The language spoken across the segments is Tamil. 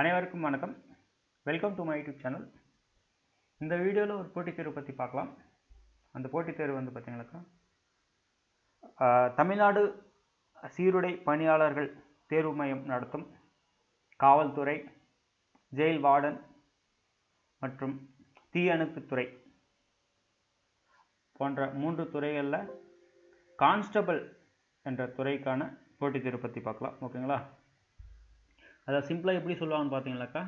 அனைவருக்கும் வணக்கம். Welcome to my YouTube channel இந்த வீடியோவில் ஒரு போட்டித் தேர்வு பற்றி பார்க்கலாம். அந்த போட்டித் தேர்வு வந்து பார்த்தீங்கன்னாக்கா தமிழ்நாடு சீருடை பணியாளர்கள் தேர்வு மையம் நடத்தும். காவல்துறை ஜெயில் வார்டன் மற்றும் தீயணைப்புத்துறை போன்ற மூன்று துறைகளில் கான்ஸ்டபிள் என்ற துறைக்கான போட்டித் தேர்வு பற்றி பார்க்கலாம். ஓகேங்களா? அதை சிம்பிளாக எப்படி சொல்லுவாங்கன்னு பார்த்தீங்களாக்கா?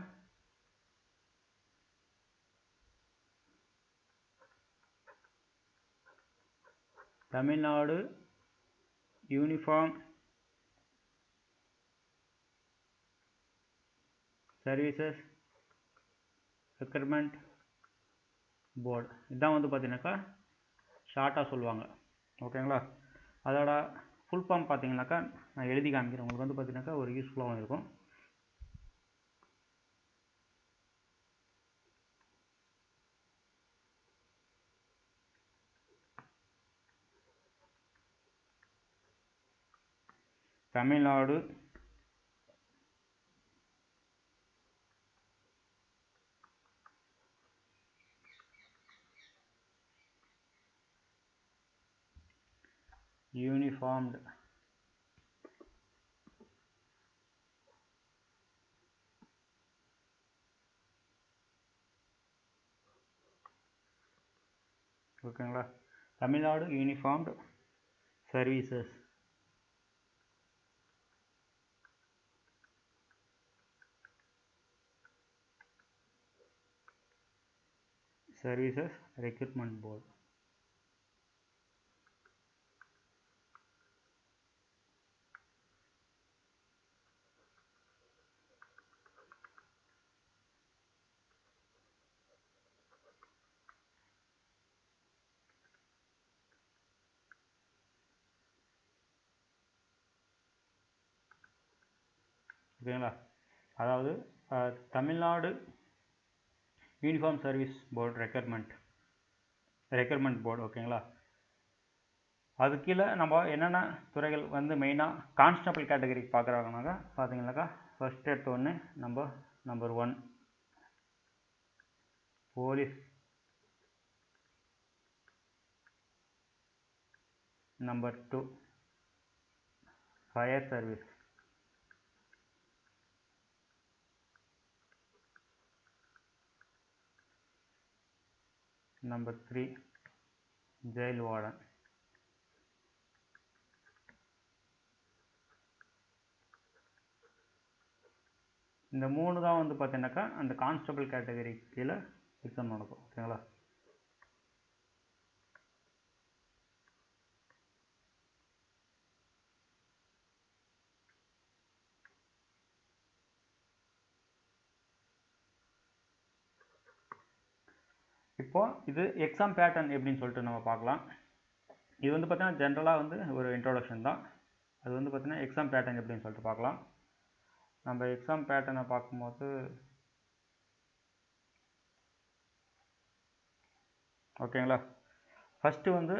Tamil Nadu uniform services recruitment board. இதான் வந்து பார்த்தீங்கன்னாக்கா ஷார்ட்டாக சொல்லுவாங்க. ஓகேங்களா அதோட ஃபுல் ஃபார்ம் பார்த்தீங்கன்னாக்கா நான் எழுதி காமிக்கிறேன். உங்களுக்கு வந்து பார்த்தீங்கன்னாக்கா ஒரு யூஸ்ஃபுல்லாகவும் இருக்கும். தமிழ்நாடு யூனிஃபார்ம்டு ஓகேங்களா? Tamil Nadu uniformed services services recruitment board. ஓகேங்களா? அதாவது Tamil Nadu uniform service board requirement requirement board ஓகேங்களா? அது கீழே நம்ம என்னென்ன துறைகள் வந்து மெயினாக கான்ஸ்டபிள் கேட்டகரி பார்க்குறாங்கனாக்கா பார்த்தீங்கன்னாக்கா ஃபர்ஸ்ட் எடுத்த ஒன்று நம்ம number one police number two fire service number 3 jail warden. இந்த மூணு தான் வந்து பார்த்தீங்கன்னாக்கா அந்த கான்ஸ்டபிள் கேட்டகரி கீழே எக்ஸாம் நடக்கும். ஓகேங்களா? இப்போ இது எக்ஸாம் பேட்டர்ன் எப்படின்னு சொல்லிட்டு நம்ம பார்க்கலாம். இது வந்து பார்த்தீங்கன்னா ஜென்ரலாக வந்து ஒரு இன்ட்ரோடக்ஷன் தான். அது வந்து பார்த்தீங்கன்னா எக்ஸாம் பேட்டர்ன் எப்படின்னு சொல்லிட்டு பார்க்கலாம். நம்ம எக்ஸாம் பேட்டர்னை பார்க்கும்போது ஓகேங்களா ஃபஸ்ட்டு வந்து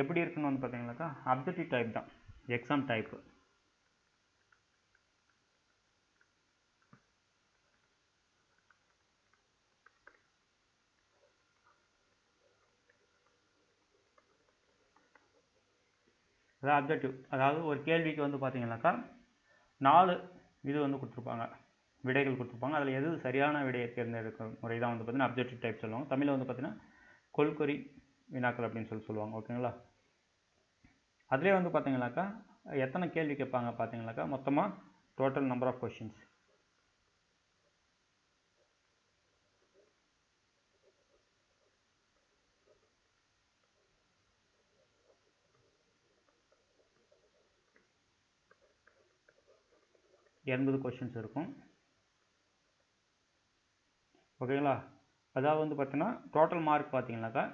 எப்படி இருக்குன்னு வந்து பார்த்தீங்கன்னாக்கா அப்ஜெக்டிவ் டைப் தான். எக்ஸாம் டைப்பு அதாவது அப்ஜெக்டிவ் அதாவது ஒரு கேள்விக்கு வந்து பார்த்தீங்கன்னாக்கா நாலு இது வந்து கொடுத்துருப்பாங்க. விடைகள் கொடுத்துருப்பாங்க. அதில் எது சரியான விடையை தேர்ந்தெடுக்கும் முறை தான் வந்து பார்த்தீங்கன்னா அப்ஜெக்டிவ் டைப் சொல்லுவாங்க. தமிழில் வந்து பார்த்தீங்கன்னா கொள்கொறி வினாக்கள் அப்படின்னு சொல்லி சொல்லுவாங்க. ஓகேங்களா? அதிலே வந்து பார்த்தீங்கன்னாக்கா எத்தனை கேள்வி கேட்பாங்க பார்த்தீங்கன்னாக்கா மொத்தமாக டோட்டல் நம்பர் ஆஃப் கொஷின்ஸ் எண்பது கொஷின்ஸ் இருக்கும். ஓகேங்களா அதாவது வந்து பார்த்தீங்கன்னா டோட்டல் மார்க் பார்த்தீங்கன்னாக்கா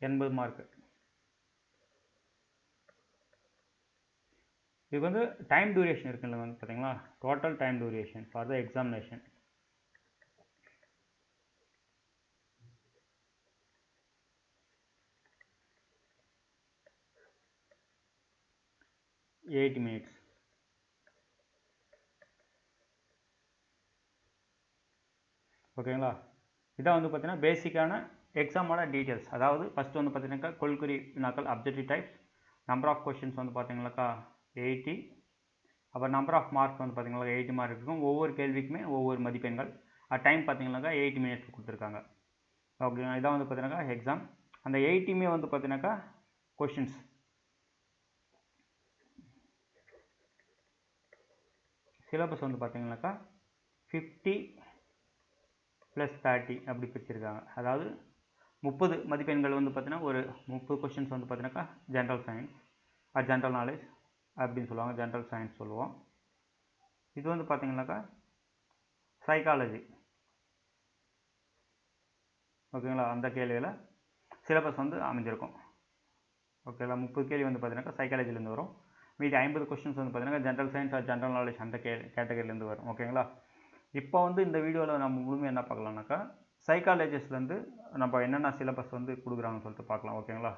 எண்பது மார்க் இதுக்கு வந்து டைம் டியூரேஷன் இருக்குல்ல வந்து பார்த்தீங்களா total time duration for the examination eight minutes ஓகேங்களா இதான் வந்து பார்த்தீங்கன்னா பேசிக்கான எக்ஸாமோட டீட்டெயில்ஸ் அதாவது ஃபஸ்ட்டு வந்து பார்த்தீங்கன்னாக்கா கொள்குறி வினாக்கள் objective types number of questions வந்து பார்த்தீங்கன்னாக்கா எயிட்டி அப்புறம் நம்பர் ஆஃப் மார்க் வந்து பார்த்தீங்கன்னா எயிட்டி மார்க் இருக்கும். ஒவ்வொரு கேள்விக்குமே ஒவ்வொரு மதிப்பெண்கள். டைம் பார்த்தீங்கன்னாக்கா எயிட்டி மினிட்ஸ் கொடுத்துருக்காங்க. ஓகேங்களா இதான் வந்து பார்த்தீங்கன்னாக்கா எக்ஸாம் அந்த எயிட்டியுமே வந்து பார்த்தீங்கன்னாக்கா கொஷின்ஸ் சிலபஸ் வந்து பார்த்தீங்கன்னாக்கா ஃபிஃப்டி ப்ளஸ் தேர்ட்டி அப்படி பிரிச்சிருக்காங்க. அதாவது முப்பது மதிப்பெண்கள் வந்து பார்த்தீங்கன்னா ஒரு முப்பது கொஷின்ஸ் வந்து பார்த்தீங்கன்னாக்கா ஜென்ரல் சயின்ஸ் அது ஜென்ரல் நாலேஜ் அப்படின்னு சொல்லுவாங்க. ஜென்ரல் சயின்ஸ் சொல்லுவோம். இது வந்து பார்த்தீங்கன்னாக்கா சைக்காலஜி ஓகேங்களா அந்த கேள்வியில் சிலபஸ் வந்து அமைஞ்சிருக்கும். ஓகேங்களா முப்பது கேள்வி வந்து பார்த்தீங்கன்னாக்கா சைக்காலஜிலேருந்து வரும். மீதி ஐம்பது கொஸ்டின்ஸ் வந்து பார்த்தீங்கன்னா general science or general knowledge அந்த கே கேட்டகரியிலேருந்து வரும். ஓகேங்களா இப்போ வந்து இந்த வீடியோவில் நம்ம முழுமையாக என்ன பார்க்கலாம்னாக்கா சைக்காலஜிஸ்ட்லேருந்து நம்ம என்னென்ன சிலபஸ் வந்து கொடுக்குறாங்கன்னு சொல்லிட்டு பார்க்கலாம். ஓகேங்களா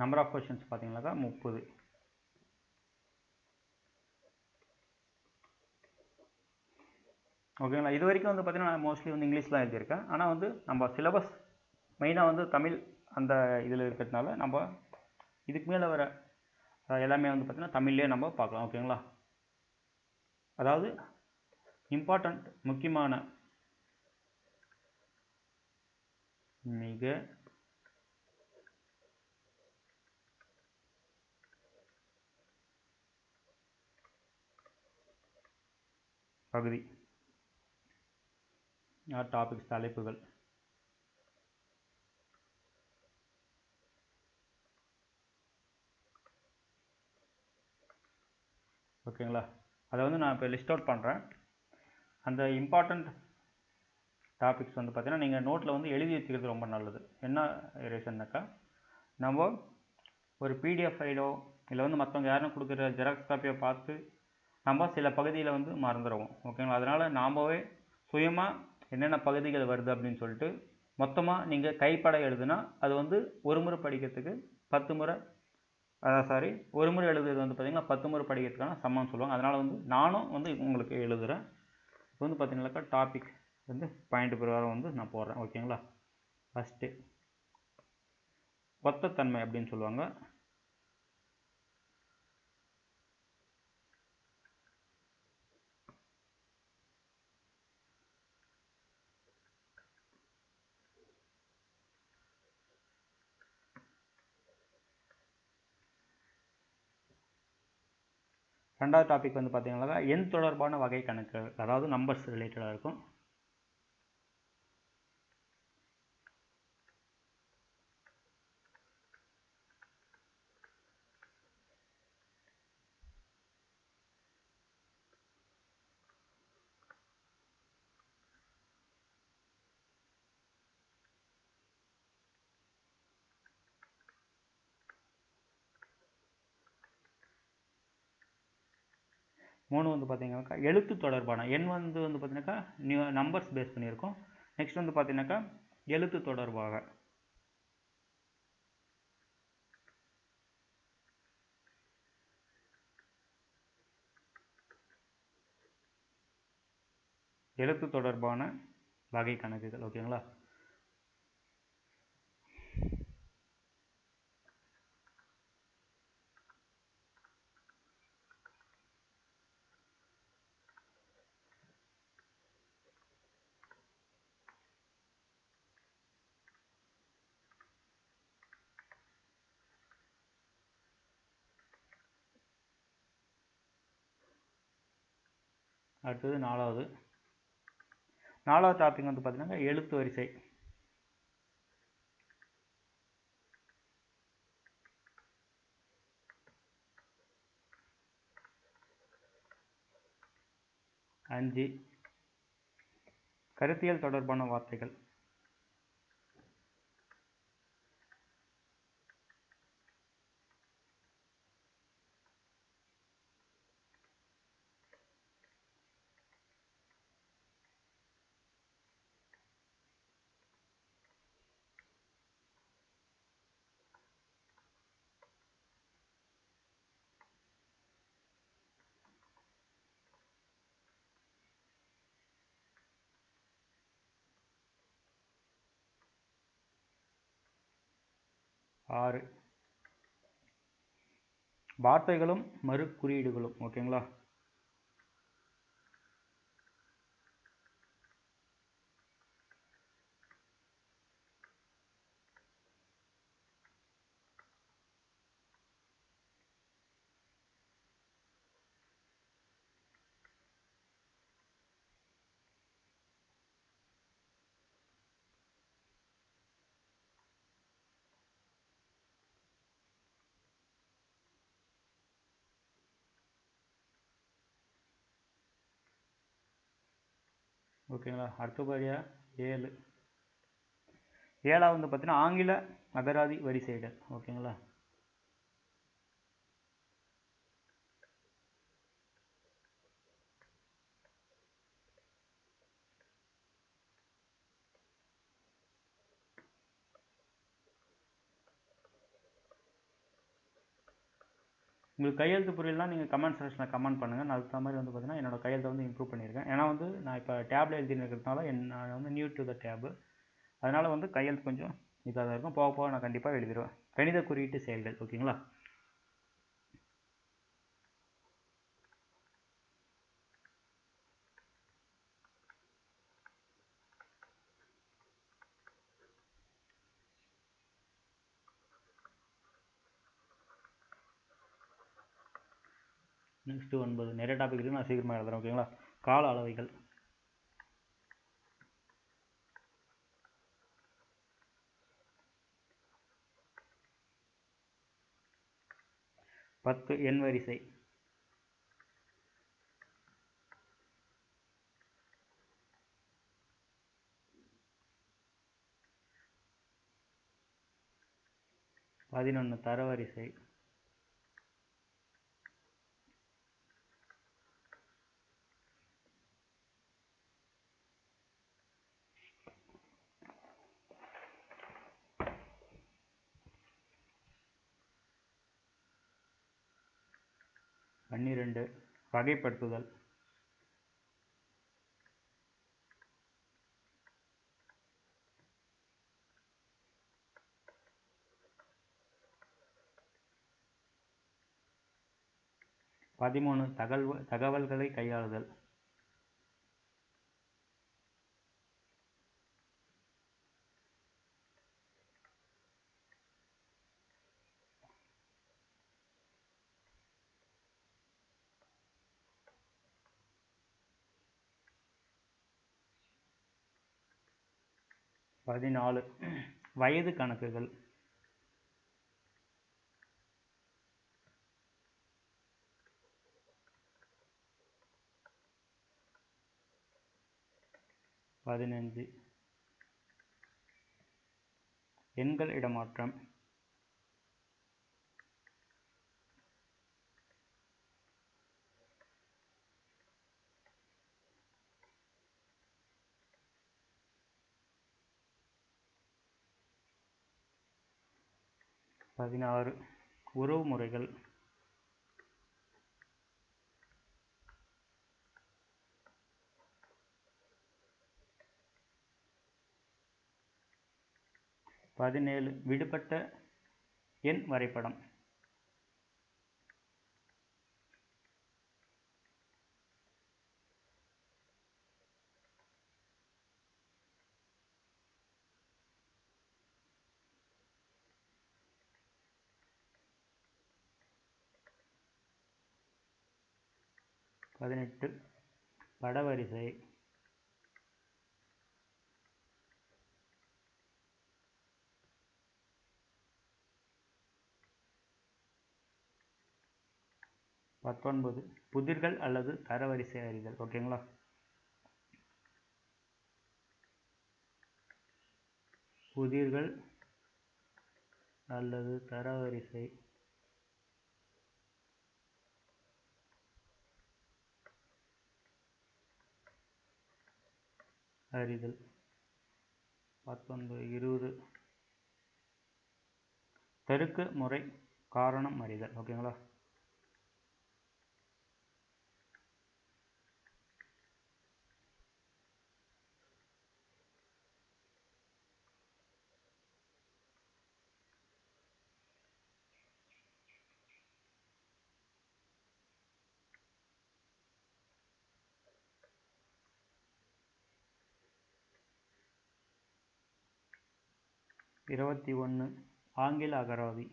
நம்பர் ஆஃப் கொஷின்ஸ் பார்த்தீங்கன்னாக்கா முப்பது. ஓகேங்களா இது வரைக்கும் வந்து பார்த்தீங்கன்னா நான் மோஸ்ட்லி வந்து இங்கிலீஷ் தான் எழுதியிருக்கேன். ஆனால் வந்து நம்ம சிலபஸ் மெயினாக வந்து தமிழ் அந்த இதில் இருக்கிறதுனால நம்ம இதுக்கு மேலே வர எல்லாமே வந்து பார்த்திங்கன்னா தமிழ்லேயே நம்ம பார்க்கலாம் ஓகேங்களா அதாவது இம்பார்ட்டண்ட் முக்கியமான மிக பகுதி. டாபிக்ஸ் தலைப்புகள். ஓகேங்களா? அதை வந்து நான் இப்போ லிஸ்ட் அவுட் பண்ணுறேன் அந்த இம்பார்ட்டண்ட் டாபிக்ஸ் வந்து பார்த்தீங்கன்னா நீங்கள் நோட்டில் வந்து எழுதி வச்சுக்கிறது ரொம்ப நல்லது. என்ன ரீசன்னாக்கா நம்ம ஒரு பிடிஎஃப் ஃபைலோ இல்லை வந்து மற்றவங்க யாரும் கொடுக்குற ஜெராக்ஸ் காப்பியை பார்த்து நம்ம சில பகுதியில் வந்து மறந்துடுவோம் ஓகேங்களா? அதனால் நாமவே சுயமாக என்னென்ன பகுதிகள் வருது அப்படின்னு சொல்லிட்டு மொத்தமாக நீங்கள் கைப்பட எழுதுனா அது வந்து ஒரு முறை படிக்கிறதுக்கு பத்து முறை அதான் சாரி ஒரு முறை எழுதுறது வந்து பார்த்திங்கன்னா பத்து முறை படிக்கிறதுக்கான சமம்னு சொல்லுவாங்க. அதனால் வந்து நானும் வந்து உங்களுக்கு எழுதுகிறேன் இப்போ வந்து பார்த்தீங்கன்னாக்கா டாபிக் வந்து பாயிண்ட் பிரகாரம் வந்து நான் போடுறேன். ஓகேங்களா ஃபஸ்ட்டு ஒத்தத்தன்மை அப்படின்னு சொல்லுவாங்க. ரெண்டாவது டாபிக் வந்து பார்த்தீங்கன்னா எண் தொடர்பான வகை கணக்கு அதாவது நம்பர்ஸ் ரிலேட்டடாக இருக்கும். மூணு வந்து பார்த்தீங்கன்னாக்கா எழுத்து தொடர்பான எண் வந்து வந்து பார்த்தீங்கன்னாக்கா நியூ நம்பர்ஸ் பேஸ் பண்ணியிருக்கோம். நெக்ஸ்ட் வந்து பார்த்தீங்கன்னாக்கா எழுத்து தொடர்பாக. எழுத்து தொடர்பான வகை கணக்குகள் ஓகேங்களா அடுத்தது நாலாவது. நாலாவது டாபிக் வந்து பார்த்தீங்கன்னா எழுத்து வரிசை. அஞ்சு. கருத்தியல் தொடர்பான வார்த்தைகள். ஆறு. வார்த்தைகளும் மறு குறியீடுகளும் ஓகேங்களா ஓகேங்களா? அடுத்தபடியாக ஏழு. ஏழாவது வந்து பார்த்தீங்கன்னா ஆங்கில அகராதி வரிசைகள் ஓகேங்களா? உங்களுக்கு கையெழுத்து புரியலாம் நீங்கள் கமெண்ட் செக்ஷனில் கமெண்ட் பண்ணுங்கள் நான் அதுக்கு மாதிரி வந்து பார்த்தீங்கன்னா என்னோடய கையெழுத்தை வந்து இம்ப்ரூவ் பண்ணியிருக்கேன் ஏன்னா வந்து நான் இப்போ டேப்ல எழுதினுக்கிறதுனால என் நான் வந்து நியூ டு த டேபு அதனால் வந்து கையெழுத்து கொஞ்சம் இதாக தான் இருக்கும். போக போக நான் கண்டிப்பாக எழுதிடுவேன் கணித குறியீட்டு செயல்கள் ஓகேங்களா? நெக்ஸ்ட்டு ஒன்பது. நிறைய டாபிக் இருக்குது நான் சீக்கிரமாக எழுதுறேன் ஓகேங்களா கால அளவைகள். பத்து எண் வரிசை. பதினொன்று தரவரிசை. வகைப்படுத்துதல். பதிமூணு தகவல் தகவல்களை கையாளுதல். பதினாலு. வயது கணக்குகள். பதினஞ்சு எண்கள் இடமாற்றம். பதினாறு. உறவு முறைகள். பதினேழு. விடுபட்ட எண் வரைபடம். பதினெட்டு படவரிசை. பத்தொன்பது புதிர்கள் அல்லது தரவரிசை அறிதல் ஓகேங்களா புதிர்கள் அல்லது தரவரிசை அறிதல். பத்தொன்பது இருபது. பெருக்க முறை காரணம் அறிதல். ஓகேங்களா? இருபத்தி ஒன்று ஆங்கில அகராதி.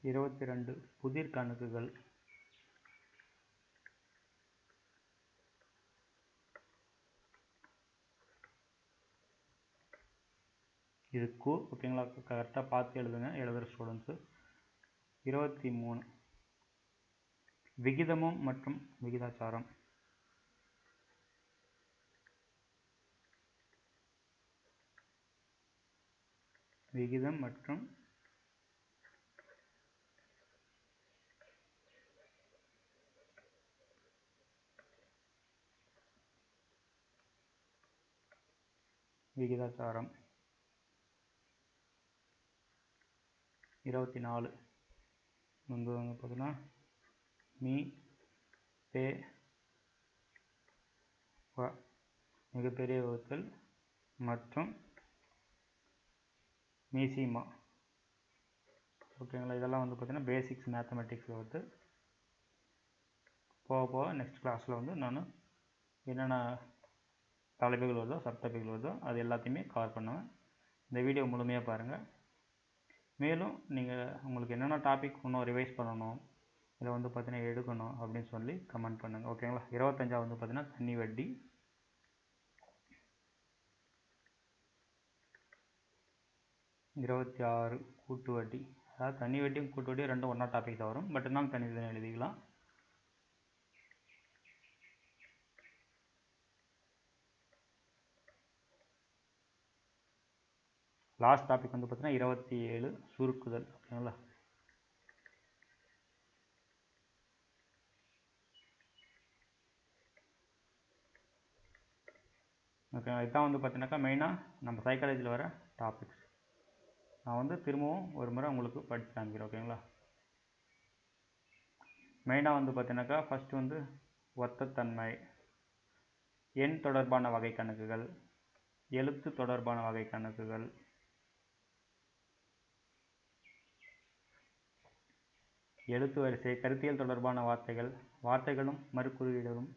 இருபத்தி ரெண்டு புதிர் கணக்குகள். இது கு ஓகேங்களா கரெக்டாக பார்த்து எழுதுங்க. எழுதுகிற ஸ்டூடெண்ட்ஸு இருபத்தி மூணு விகிதமும் மற்றும் விகிதாச்சாரம். விகிதம் மற்றும் விகிதாச்சாரம். இருபத்தி நாலு வந்து வந்து பார்த்தீங்கன்னா மீ பே வ மிகப்பெரிய வகுத்தல் மற்றும் மீசிமா. ஓகேங்களா? இதெல்லாம் வந்து பார்த்திங்கன்னா பேசிக்ஸ் மேத்தமெட்டிக்ஸில் வந்து போக போக நெக்ஸ்ட் கிளாஸில் வந்து நான் என்னென்ன தலைப்புகள் வருதோ சப் வருதோ அது எல்லாத்தையுமே கவர் பண்ணுவேன். இந்த வீடியோ முழுமையாக பாருங்கள் மேலும் நீங்கள் உங்களுக்கு என்னென்ன டாபிக் இன்னும் ரிவைஸ் பண்ணணும் இதை வந்து பார்த்தீங்கன்னா எடுக்கணும் அப்படின்னு சொல்லி கமெண்ட் பண்ணுங்கள் ஓகேங்களா இருபத்தஞ்சாவது வந்து பார்த்தீங்கன்னா தண்ணி வட்டி. இருபத்தி ஆறு கூட்டு வட்டி. அதாவது தண்ணி வட்டியும் கூட்டு வட்டியும் ரெண்டும் ஒன்றா டாபிக் தான் வரும். பட் இருந்தாலும் தனி தனி எழுதிக்கலாம். லாஸ்ட் டாபிக் வந்து பார்த்தீங்கன்னா இருபத்தி ஏழு சுருக்குதல் ஓகேங்களா ஓகே இதுதான் வந்து பார்த்தீங்கன்னாக்கா மெயினாக நம்ம சைக்காலஜியில் வர டாபிக்ஸ் நான் வந்து திரும்பவும் ஒரு முறை உங்களுக்கு படித்து காமிக்கிறேன் ஓகேங்களா மெயினாக வந்து பார்த்தீங்கன்னாக்கா ஃபஸ்ட்டு வந்து ஒத்தத்தன்மை எண் தொடர்பான வகை கணக்குகள் எழுத்து தொடர்பான வகை கணக்குகள் எழுத்து வரிசை கருத்தியல் தொடர்பான வார்த்தைகள் வார்த்தைகளும் மறுகுறியீடுகளும்.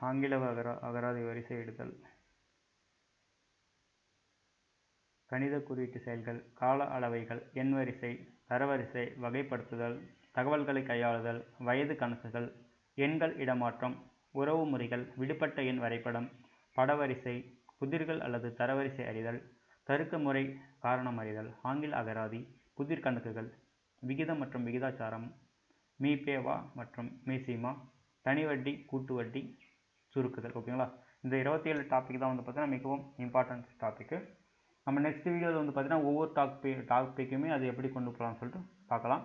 ஆங்கில அகரா அகராதி வரிசை இடுதல். கணித குறியீட்டு செயல்கள் கால அளவைகள் எண் வரிசை தரவரிசை வகைப்படுத்துதல் தகவல்களை கையாளுதல் வயது கணக்குகள் எண்கள் இடமாற்றம் உறவு முறைகள் விடுபட்ட எண் வரைபடம் படவரிசை புதிர்கள் அல்லது தரவரிசை அறிதல் தருக்க முறை காரணம் அறிதல் ஆங்கில அகராதி புதிர் கணக்குகள். விகிதம் மற்றும் விகிதாச்சாரம் மீபேவா மற்றும் மீசிமா தனி வட்டி கூட்டு வட்டி சுருக்குதல் ஓகேங்களா இந்த இருபத்தி ஏழு டாபிக் தான் வந்து பார்த்தீங்கன்னா மிகவும் இம்பார்ட்டன்ஸ் டாப்பிக்கு நம்ம நெக்ஸ்ட் வீடியோவில் வந்து பார்த்தீங்கன்னா ஒவ்வொரு டாபிக் டாப்பிக்குமே அது எப்படி கொண்டு போகலாம்னு சொல்லிட்டு பார்க்கலாம்.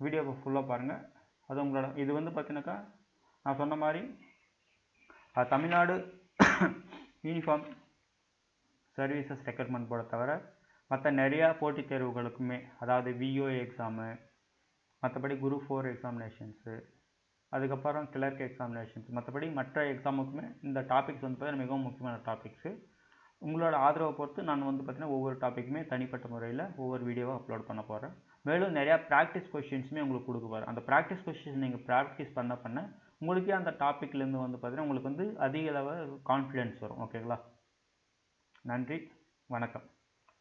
வீடியோவை ஃபுல்லாக பாருங்கள் அது உங்களோட இது வந்து பார்த்தீங்கன்னாக்கா நான் சொன்ன மாதிரி தமிழ்நாடு யூனிஃபார்ம் சர்வீசஸ் ரெக்ரூட்மெண்ட் போர்டை தவிர மற்ற நிறையா போட்டித் தேர்வுகளுக்குமே அதாவது விஓ எக்ஸாமு மற்றபடி குரூப் ஃபோர் எக்ஸாமினேஷன்ஸு அதுக்கப்புறம் கிளர்க் எக்ஸாமினேஷன்ஸ் மற்றபடி மற்ற எக்ஸாமுக்குமே இந்த டாபிக்ஸ் வந்து பார்த்தீங்கன்னா மிகவும் முக்கியமான டாபிக்ஸு உங்களோட ஆதரவை பொறுத்து நான் வந்து பார்த்தீங்கன்னா ஒவ்வொரு டாப்பிக்குமே தனிப்பட்ட முறையில் ஒவ்வொரு வீடியோவாக அப்லோட் பண்ண போகிறேன் மேலும் நிறையா ப்ராக்டிஸ் கொஷின்ஸுமே உங்களுக்கு கொடுக்க போகிறேன் அந்த ப்ராக்டிஸ் கொஷின்ஸ் நீங்கள் ப்ராக்டிஸ் பண்ண பண்ண உங்களுக்கே அந்த டாப்பிக்லேருந்து வந்து பார்த்தீங்கன்னா உங்களுக்கு வந்து அதிக அளவு கான்ஃபிடென்ஸ் வரும். ஓகேங்களா நன்றி. வணக்கம்.